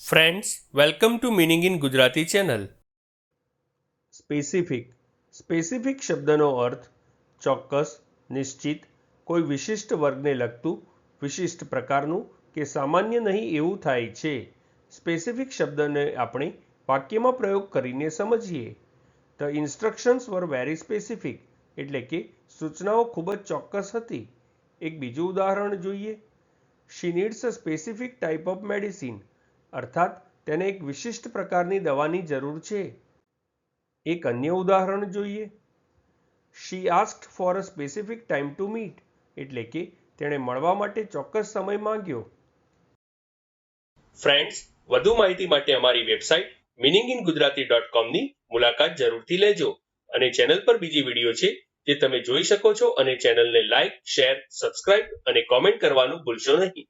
Friends welcome to meaning in Gujarati channel specific specific શબ્દનો અર્થ ચોક્કસ નિશ્ચિત કોઈ વિશિષ્ટ વર્ગને લગતું વિશિષ્ટ પ્રકારનું કે સામાન્ય નહીં એવું થાય છે સ્પેસિફિક શબ્દને આપણે વાક્યમાં પ્રયોગ કરીને સમજીએ the instructions were very specific એટલે કે સૂચનાઓ ખૂબ જ ચોક્કસ હતી એક બીજું ઉદાહરણ જોઈએ she needs a specific type of medicine અર્થાત, તેને એક વિશિષ્ટ પ્રકારની દવાની જરૂર છે. એક અન્ય ઉદાહરણ જોઈએ. She asked for a specific time to meet એટલે કે તેણે મળવા માટે ચોક્કસ સમય માંગ્યો. ફ્રેન્ડ્સ વધુ માહિતી માટે અમારી website meaning in Gujarati dot કોમની મુલાકાત જરૂરથી લેજો અને ચેનલ પર બીજી વીડિયો છે જે તમે જોઈ શકો છો અને ચેનલને લાઇક, શેર, સબસ્ક્રાઇબ અને કોમેન્ટ કરવાનું ભૂલશો નહીં.